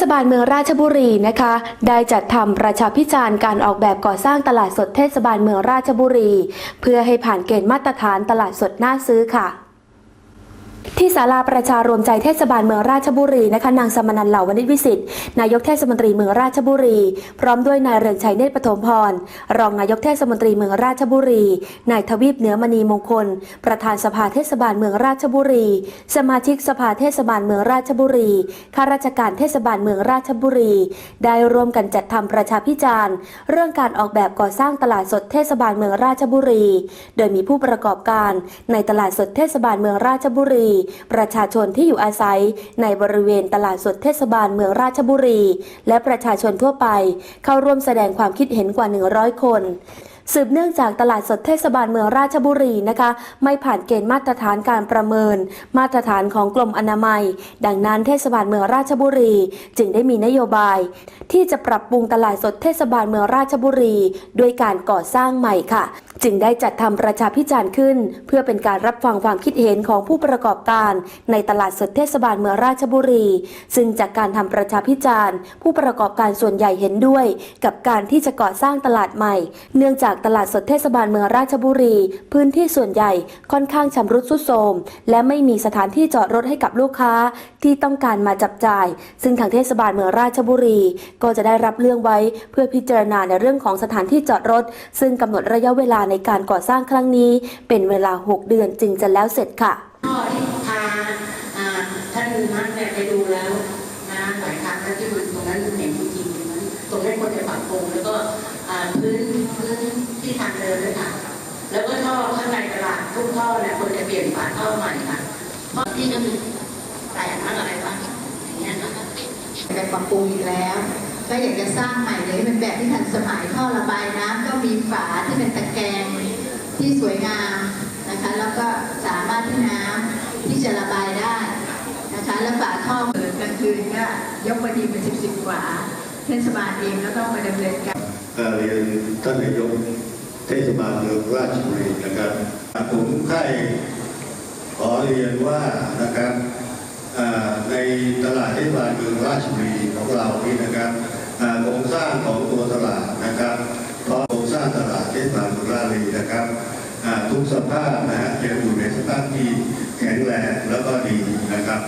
ศบาลเมืองราชบุรีนะคะ ได้จัดทำประชาพิจารณ์การออกแบบก่อสร้างตลาดสดเทศบาลเมืองราชบุรี เพื่อให้ผ่านเกณฑ์มาตรฐานตลาดสดน่าซื้อค่ะ ที่ศาลาประชารวมใจเทศบาลเมืองราชบุรีนะคะนางสมนันเหล่าวณิชวิสิทธิ์นายกเทศมนตรีเมืองราชบุรี พร้อมด้วยนายเรืองชัยเนตรปฐมพร รองนายกเทศมนตรีเมืองราชบุรี นายทวีปเหนือมณีมงคล ประธานสภาเทศบาลเมืองราชบุรี สมาชิกสภาเทศบาลเมืองราชบุรีข้าราชการเทศบาลเมืองราชบุรี ได้ร่วมกันจัดทำประชาพิจารณ์ เรื่องการออกแบบก่อสร้างตลาดสดเทศบาลเมืองราชบุรี โดยมีผู้ประกอบการในตลาดสดเทศบาลเมืองราชบุรีประชาชนที่อยู่อาศัย ในบริเวณตลาดสดเทศบาลเมืองราชบุรี และประชาชนทั่วไป เข้าร่วมแสดงความคิดเห็นกว่า 100 คน สืบเนื่องจากตลาดสดเทศบาลเมืองราชบุรีนะคะ ไม่ผ่านเกณฑ์มาตรฐานการประเมิน มาตรฐานของกรมอนามัย ดังนั้นเทศบาลเมืองราชบุรี จึงได้มีนโยบาย ที่จะปรับปรุงตลาดสดเทศบาลเมืองราชบุรีด้วยการก่อสร้างใหม่ค่ะ จึงได้จัดทำประชาพิจารณ์ขึ้น เพื่อเป็นการรับฟังความคิดเห็นของผู้ประกอบการ ในตลาดสดเทศบาลเมืองราชบุรี ซึ่งจากการทำประชาพิจารณ์ ผู้ประกอบการส่วนใหญ่เห็นด้วย กับการที่จะก่อสร้างตลาดใหม่ เนื่องจากตลาดสดเทศบาลเมืองราชบุรี พื้นที่ส่วนใหญ่ค่อนข้างชำรุดทรุดโทรมและไม่มีสถานที่จอดรถให้กับลูกค้าที่ต้องการมาจับจ่าย ซึ่งทางเทศบาลเมืองราชบุรี ก็จะได้รับเรื่องไว้เพื่อพิจารณาในเรื่องของสถานที่จอดรถ ซึ่งกำหนดระยะเวลาในการก่อสร้างครั้งนี้ เป็นเวลา 6 เดือนจึงจะแล้วเสร็จค่ะก็ที่พาท่านนักเนี่ยไปดูแล้วนะหลายครั้งที่มันตรงนั้นเห็นจริงๆ ฝังปรับปรุงแล้วก็พื้นพื้นที่ทางเดินด้วยค่ะ แล้วก็ท่อข้างในตลาดทุกท่อเนี่ยควรจะเปลี่ยนฝาท่อใหม่ค่ะเพราะที่ก็มีแตกมากอะไรบ้างอย่างเงี้ยนะคะไปปรับปรุงอีกแล้ว ก็อยากจะสร้างใหม่เลยเป็นแบบที่ทันสมัยท่อระบายน้ำก็มีฝาที่เป็นตะแกรงที่สวยงามนะคะ แล้วก็สามารถที่น้ำที่จะระบายได้นะคะ แล้วฝาท่อเปิดกลางคืนก็ยกมาดีเป็นสิบสิบฝา เทศบาลเองก็ต้องมาดำเนินการเรียนท่านนายกเทศบาลเมืองราชบุรีนะครับผมใครขอเรียนว่านะครับในตลาดเทศบาลเมืองราชบุรีของเรานี่นะครับโครงสร้างของตัวตลาดนะครับเพราะโครงสร้างตลาดเทศบาลเมืองราชบุรีนะครับทุกสภาพนะฮะยังอยู่ในสภาพที่แข็งแรงแล้วก็ดีนะครับ